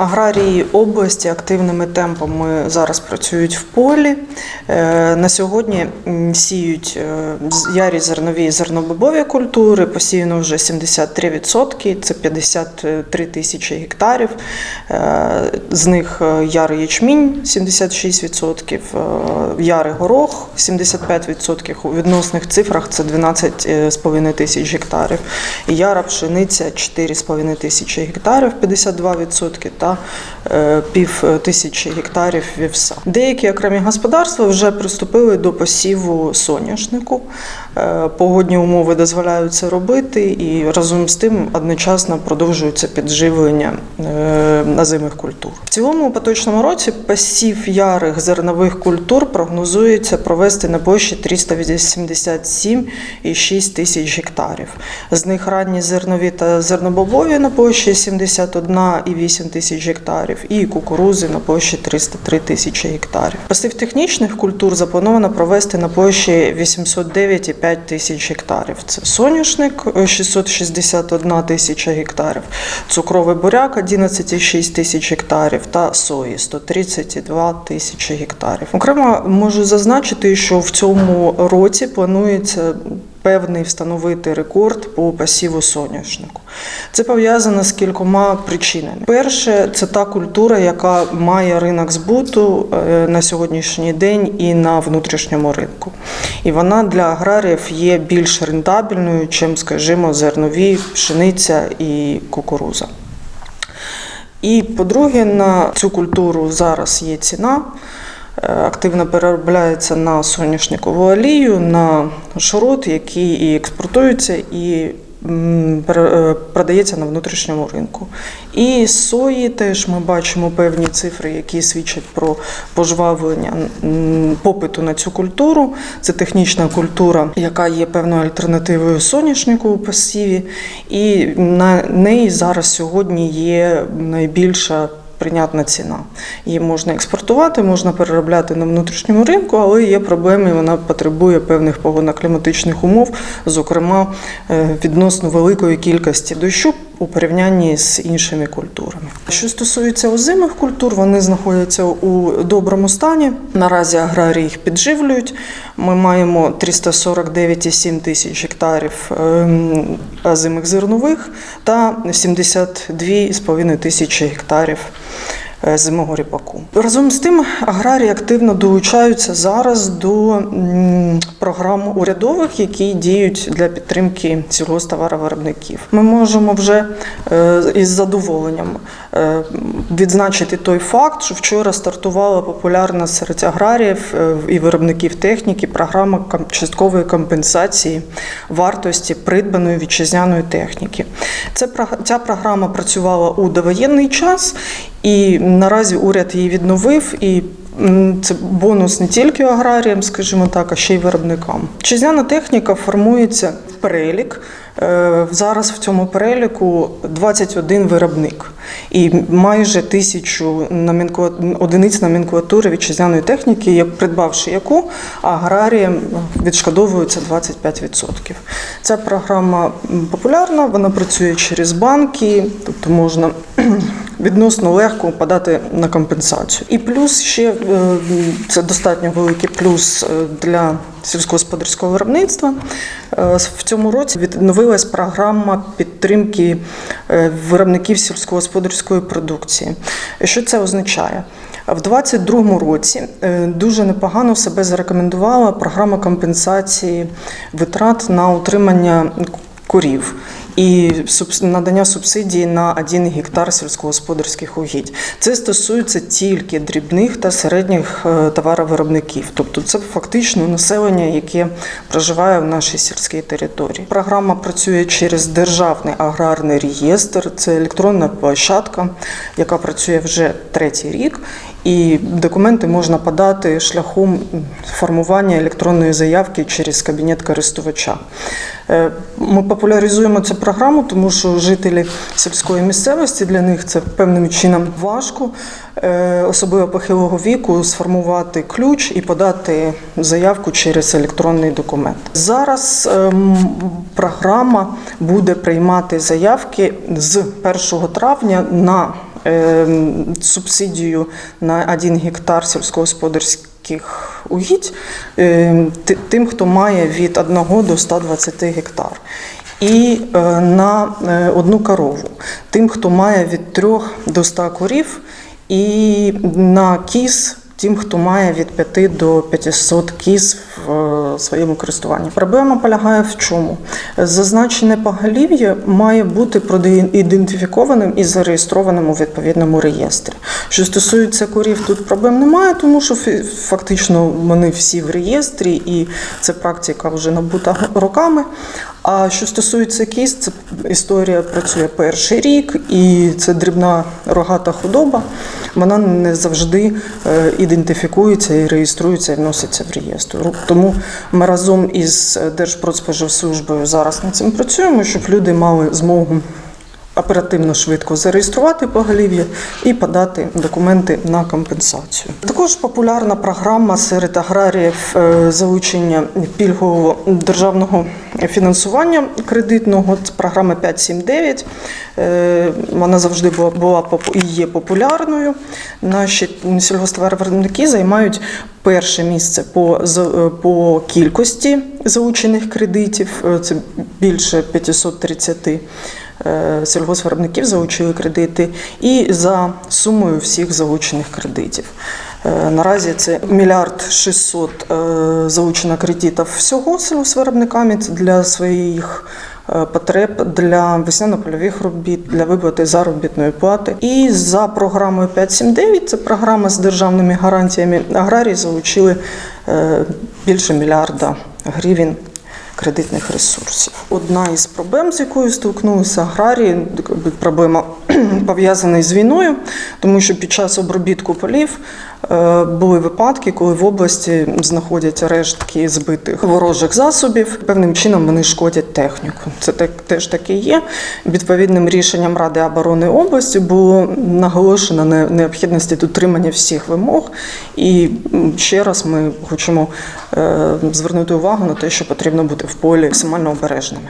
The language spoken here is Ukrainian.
Аграрії області активними темпами зараз працюють в полі. Е, На сьогодні сіють е, ярі зернові і зернобобові культури. Посіяно вже 73%, це 53 тисячі гектарів. Е, З них ярий ячмінь 76%, е, ярий горох 75%. У відносних цифрах це 12,5 тисяч гектарів. Яра пшениця 4,5 тисячі гектарів, 52% та е, пів тисячі гектарів вівса. Деякі окремі господарства вже приступили до посіву соняшнику. Е, Погодні умови дозволяють це робити, і разом з тим одночасно продовжується підживлення е, наземних культур. В цілому у поточному році посів ярих зернових культур прогнозується провести на площі 387,6 тисяч гектарів. З них ранні зернові та зернобобові на площі 71,8 тисяч гектарів і кукурузи на площі 303 тисячі гектарів. Посів технічних культур заплановано провести на площі 809,5 тисяч гектарів. Це соняшник е, 661 тисяча гектарів, цукровий буряк 11,6 тисяч гектарів та сої 132 тисячі гектарів. Окремо можу зазначити, що в цьому році планується певний встановити рекорд по посіву соняшнику. Це пов'язано з кількома причинами. Перше, це та культура, яка має ринок збуту е, на сьогоднішній день і на внутрішньому ринку. І вона для аграріїв є більш рентабельною, чим, скажімо, зернові, пшениця і кукуруза. І по-друге, на цю культуру зараз є ціна. Е, Активно переробляється на соняшникову олію, на шорот, який і експортується, і е, продається на внутрішньому ринку. І сої теж ми бачимо певні цифри, які свідчать про пожвавлення попиту на цю культуру. Це технічна культура, яка є певною альтернативою соняшнику у посіві, і на неї зараз сьогодні є найбільша прийнятна ціна. Її можна експортувати, можна переробляти на внутрішньому ринку, але є проблеми, вона потребує певних погодно-кліматичних умов, зокрема е, відносно великої кількості дощу у порівнянні з іншими культурами. Що стосується озимих культур, вони знаходяться у доброму стані. Наразі аграрії їх підживлюють. Ми маємо 349,7 тисяч гектарів озимих зернових та 72,5 тисячі гектарів е, зимового ріпаку. Разом з тим, аграрії активно долучаються зараз до програм урядових, які діють для підтримки сільгосптоваровиробників. Ми можемо вже е, із задоволенням е, відзначити той факт, що вчора стартувала популярна серед аграріїв е, і виробників техніки програма часткової компенсації вартості придбаної вітчизняної техніки. Ця програма працювала у довоєнний час, і наразі уряд її відновив і. Це бонус не тільки аграріям, скажімо так, а ще й виробникам. Вітчизняна техніка формується в перелік. Е, Зараз в цьому переліку 21 виробник і майже тисячу номенкла- одиниць номенклатури вітчизняної техніки, як придбавши яку аграріям відшкодовується 25%. Ця програма популярна, вона працює через банки, тобто можна відносно легко подати на компенсацію. І плюс ще е, це достатньо великий плюс е, для сільськогосподарського виробництва. Е, В цьому році відновилась програма підтримки виробників сільськогосподарської продукції. Що це означає? В 2022 році дуже непогано себе зарекомендувала програма компенсації витрат на утримання корів і надання субсидії на 1 гектар сільськогосподарських угідь. Це стосується тільки дрібних та середніх е, товаровиробників, тобто це фактично населення, яке проживає в нашій сільській території. Програма працює через державний аграрний реєстр. Це електронна площадка, яка працює вже третій рік. І документи можна подати шляхом формування електронної заявки через кабінет користувача. Е, Ми популяризуємо цю програму, тому що жителі сільської місцевості для них це певним чином важко, е, особливо похилого віку, сформувати ключ і подати заявку через електронний документ. Зараз ем, програма буде приймати заявки з 1 травня на субсидію на 1 гектар сільськогосподарських угідь е, тим, хто має від 1 до 120 гектар. І е, на е, одну корову тим, хто має від 3 до 100 корів, і на кіз тим, хто має від 5 до 500 кіз в своєму користуванні. Проблема полягає в чому? Зазначене поголів'я має бути проідентифікованим і зареєстрованим у відповідному реєстрі. Що стосується корів, тут проблем немає, тому що фактично вони всі в реєстрі, і це практика вже набута роками. А що стосується кіз, це історія працює перший рік, і це дрібна рогата худоба. Вона не завжди е, ідентифікується і реєструється і вноситься в реєстр. Тому ми разом із Держпродспоживслужбою зараз над цим працюємо, щоб люди мали змогу оперативно швидко зареєструвати поголів'я і подати документи на компенсацію. Також популярна програма серед аграріїв е, залучення пільгового державного фінансування кредитного. Це програма 579. Е, Вона завжди була, була і є популярною. Наші сільгосптоваровиробники займають перше місце по, е, по кількості залучених кредитів. Це більше 530 е, сільгоспвиробників залучили кредити і за сумою всіх залучених кредитів. Е, Наразі це мільярд 600 е, залучено кредитів всього сільгоспвиробниками для своїх е, потреб для весняно-польових робіт, для виплати заробітної плати. І за програмою 579, це програма з державними гарантіями, аграрії залучили е, більше мільярда гривень кредитних ресурсів. Одна із проблем, з якою стикнулися аграрії, проблема пов'язана з війною, тому що під час обробітку полів е, були випадки, коли в області знаходять рештки збитих ворожих засобів. Певним чином вони шкодять техніку. Це так теж таки є. Відповідним рішенням Ради оборони області було наголошено на необхідності дотримання всіх вимог. І ще раз ми хочемо е, звернути увагу на те, що потрібно бути в полі максимально обережними.